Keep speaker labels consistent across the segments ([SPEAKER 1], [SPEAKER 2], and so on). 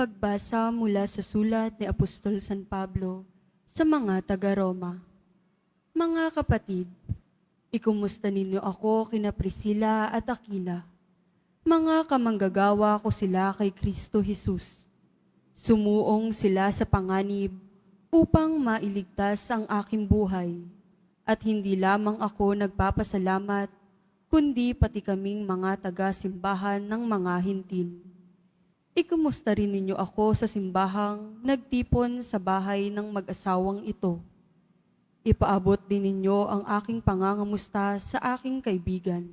[SPEAKER 1] Pagbasa mula sa sulat ni Apostol San Pablo sa mga taga-Roma. Mga kapatid, ikumusta ninyo ako kina Priscilla at Aquila. Mga kamanggagawa ko sila kay Kristo Jesus. Sumuong sila sa panganib upang mailigtas ang aking buhay. At hindi lamang ako nagpapasalamat, kundi pati kaming mga taga-simbahan ng mga hintil. Ikumusta rin ninyo ako sa simbahang nagtipon sa bahay ng mag-asawang ito. Ipaabot din ninyo ang aking pangangamusta sa aking kaibigan,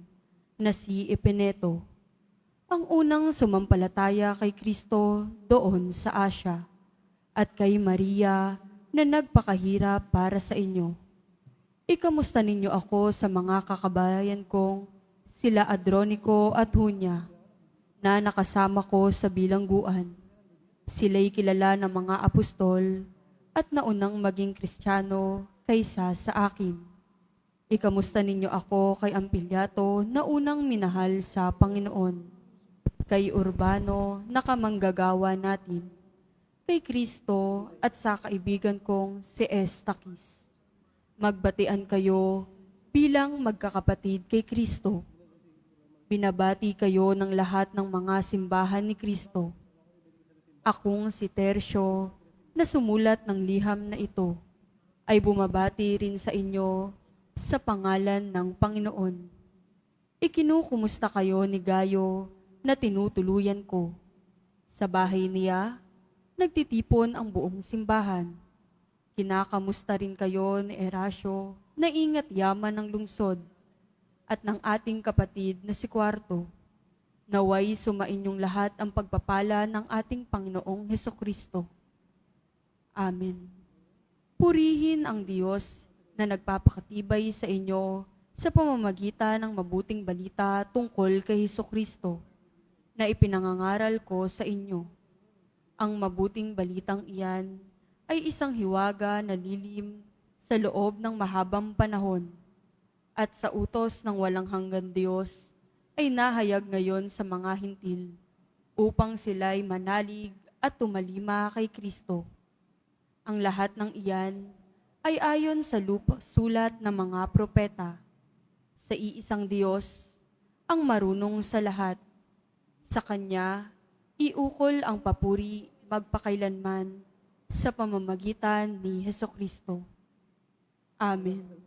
[SPEAKER 1] na si Epeneto, ang unang sumampalataya kay Kristo doon sa Asya, at kay Maria na nagpakahirap para sa inyo. Ikamusta ninyo ako sa mga kakabayan kong sila Adronico at Hunya, na nakasama ko sa bilangguan. Sila'y kilala ng mga apostol at naunang maging kristyano kaysa sa akin. Ikamusta ninyo ako kay Ampiliato na unang minahal sa Panginoon, kay Urbano na kamanggagawa natin, kay Kristo at sa kaibigan kong si Estakis. Magbatian kayo bilang magkakapatid kay Kristo. Binabati kayo ng lahat ng mga simbahan ni Kristo. Akong si Tercio na sumulat ng liham na ito ay bumabati rin sa inyo sa pangalan ng Panginoon. Ikinukumusta kayo ni Gayo na tinutuluyan ko. Sa bahay niya, nagtitipon ang buong simbahan. Kinakamusta rin kayo ni Erasio na ingat yaman ng lungsod at ng ating kapatid na si Kwarto. Naway sumainyong lahat ang pagpapala ng ating Panginoong Heso Kristo. Amen. Purihin ang Diyos na nagpapakatibay sa inyo sa pamamagitan ng mabuting balita tungkol kay Heso Kristo na ipinangangaral ko sa inyo. Ang mabuting balitang iyan ay isang hiwaga na lilim sa loob ng mahabang panahon at sa utos ng walang hanggan Diyos ay nahayag ngayon sa mga hintil upang sila'y manalig at tumalima kay Kristo. Ang lahat ng iyan ay ayon sa lupa, sulat ng mga propeta. Sa iisang Diyos, ang marunong sa lahat. Sa Kanya, iukol ang papuri magpakailanman sa pamamagitan ni Heso Kristo. Amen.